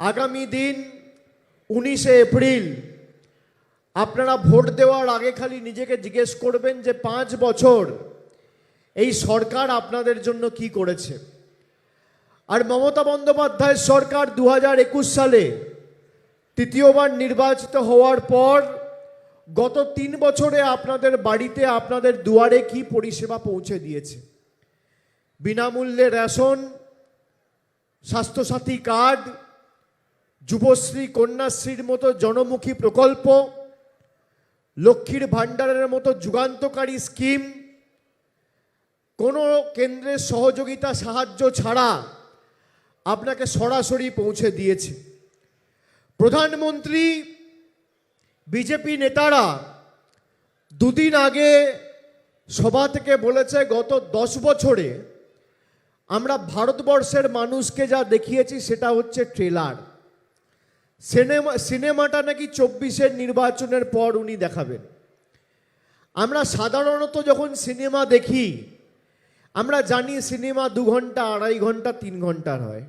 আগামী দিন উনিশে এপ্রিল, আপনারা ভোট দেওয়ার আগে খালি নিজেকে জিজ্ঞেস করবেন যে পাঁচ বছর এই সরকার আপনাদের জন্য কি করেছে। আর মমতা বন্দ্যোপাধ্যায়ের সরকার দু সালে তৃতীয়বার নির্বাচিত হওয়ার পর গত তিন বছরে আপনাদের বাড়িতে আপনাদের দুয়ারে কি পরিষেবা পৌঁছে দিয়েছে? বিনামূল্যে রেশন, স্বাস্থ্যসাথী কার্ড যুবশ্রী কন্যাশ্রীর মতো জনমুখী প্রকল্প, লক্ষ্মীর ভাণ্ডারের মতো যুগান্তকারী স্কিম, কোনো কেন্দ্রের সহযোগিতা সাহায্য ছাড়া আপনাকে সরাসরি পৌঁছে দিয়েছে। প্রধানমন্ত্রী, বিজেপি নেতারা দুদিন আগে সভা থেকে বলেছে, গত দশ বছরে আমরা ভারতবর্ষের মানুষকে যা দেখিয়েছি সেটা হচ্ছে ট্রেলার। সিনেমা, সিনেমাটা নাকি চব্বিশের নির্বাচনের পর উনি দেখাবেন। আমরা সাধারণত যখন সিনেমা দেখি, আমরা জানি সিনেমা দু ঘণ্টা, আড়াই ঘণ্টা, তিন ঘণ্টার হয়।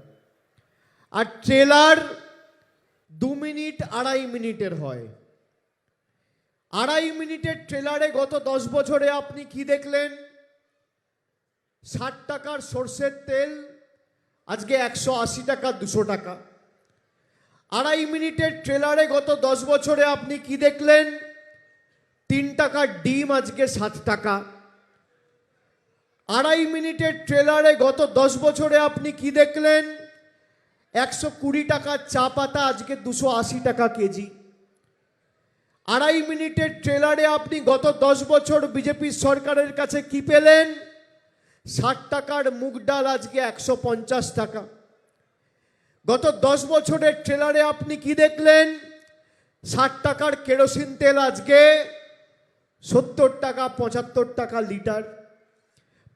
আর ট্রেলার দু মিনিট, আড়াই মিনিটের হয়। আড়াই মিনিটের ট্রেলারে গত দশ বছরে আপনি কি দেখলেন? ষাট টাকার সর্ষের তেল, আজকে একশো আশি টাকা, দুশো টাকা। আড়াই মিনিটের ট্রেলারে গত দশ বছরে আপনি কি দেখলেন? তিন টাকার ডিম, আজকে সাত টাকা। আড়াই মিনিটের ট্রেলারে গত দশ বছরে আপনি কি দেখলেন? একশো কুড়ি টাকার চা পাতা, আজকে দুশো আশি টাকা কেজি। আড়াই মিনিটের ট্রেলারে আপনি গত দশ বছর বিজেপির সরকারের কাছে কি পেলেন? ষাট টাকার মুগ ডাল, আজকে একশো পঞ্চাশ টাকা। গত দশ বছরের ট্রেলারে আপনি কি দেখলেন? ষাট টাকার কেরোসিন তেল আজকে সত্তর টাকা, পঁচাত্তর টাকা লিটার।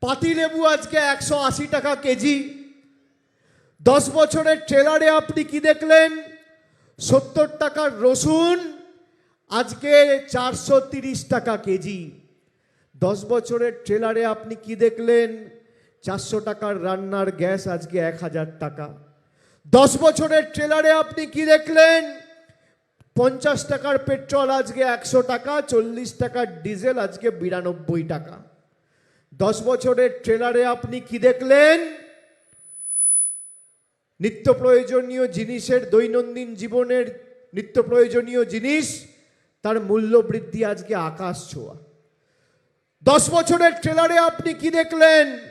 পাতিলেবু আজকে একশো আশি টাকা কেজি। দশ বছরের ট্রেলারে আপনি কি দেখলেন? সত্তর টাকার রসুন আজকে চারশো তিরিশ টাকা কেজি। দশ বছরের ট্রেলারে আপনি কি দেখলেন? চারশো টাকার রান্নার গ্যাস আজকে এক হাজার টাকা। দশ বছরের ট্রেলারে আপনি কি দেখলেন? পঞ্চাশ টাকার পেট্রোল আজকে একশো টাকা, চল্লিশ টাকার ডিজেল আজকে বিরানব্বই টাকা। দশ বছরের ট্রেলারে আপনি কি দেখলেন? নিত্য প্রয়োজনীয় জিনিসের দৈনন্দিন জীবনের নিত্য প্রয়োজনীয় জিনিস, তার মূল্য বৃদ্ধি আজকে আকাশ ছোঁয়া। দশ বছরের ট্রেলারে আপনি কি দেখলেন?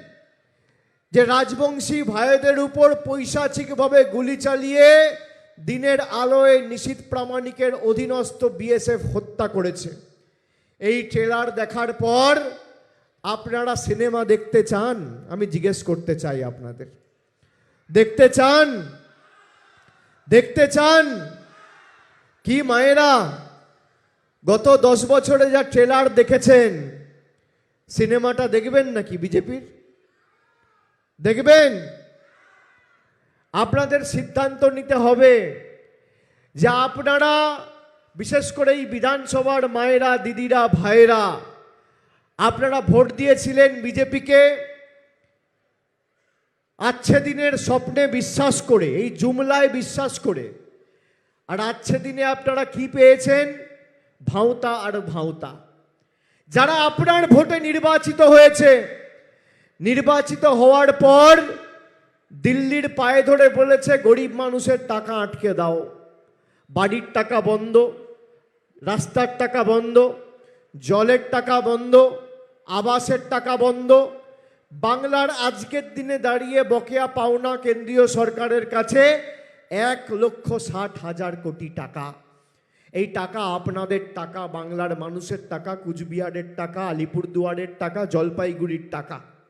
যে রাজবংশী ভাইদের উপর পৈশাচিকভাবে গুলি চালিয়ে দিনের আলোয় নিশীত প্রামাণিকের অধীনস্থ বিএসএফ হত্যা করেছে। এই ট্রেলার দেখার পর আপনারা সিনেমা দেখতে চান? আমি জিজ্ঞেস করতে চাই আপনাদের। দেখতে চান? দেখতে চান? কি মায়েরা? গত দশ বছরে যা ট্রেলার দেখেছেন, সিনেমাটা দেখবেন নাকি বিজেপির? দেখবেন, আপনাদের সিদ্ধান্ত নিতে হবে যে আপনারা বিশেষ করে এই বিধানসভার মায়েরা, দিদিরা, ভাইয়েরা, আপনারা ভোট দিয়েছিলেন বিজেপিকে আচ্ছে দিনের স্বপ্নে বিশ্বাস করে, এই জুমলায় বিশ্বাস করে। আর আচ্ছে দিনে আপনারা কি পেয়েছেন? ভাঁওতা আর ভাঁওতা। যারা আপনার ভোটে নির্বাচিত হয়েছে নির্বাচিত হওয়ার পর দিল্লির পায়ে ধরে বলেছে, গরিব মানুষের টাকা আটকে দাও। বাড়ির টাকা বন্ধ, রাস্তার টাকা বন্ধ, জলের টাকা বন্ধ, আবাসের টাকা বন্ধ। বাংলার আজকের দিনে দাঁড়িয়ে বকেয়া পাওনা কেন্দ্রীয় সরকারের কাছে এক লক্ষ ষাট হাজার কোটি টাকা। এই টাকা আপনাদের টাকা, বাংলার মানুষের টাকা, কুচবিহারের টাকা, আলিপুরদুয়ারের টাকা, জলপাইগুড়ির টাকা।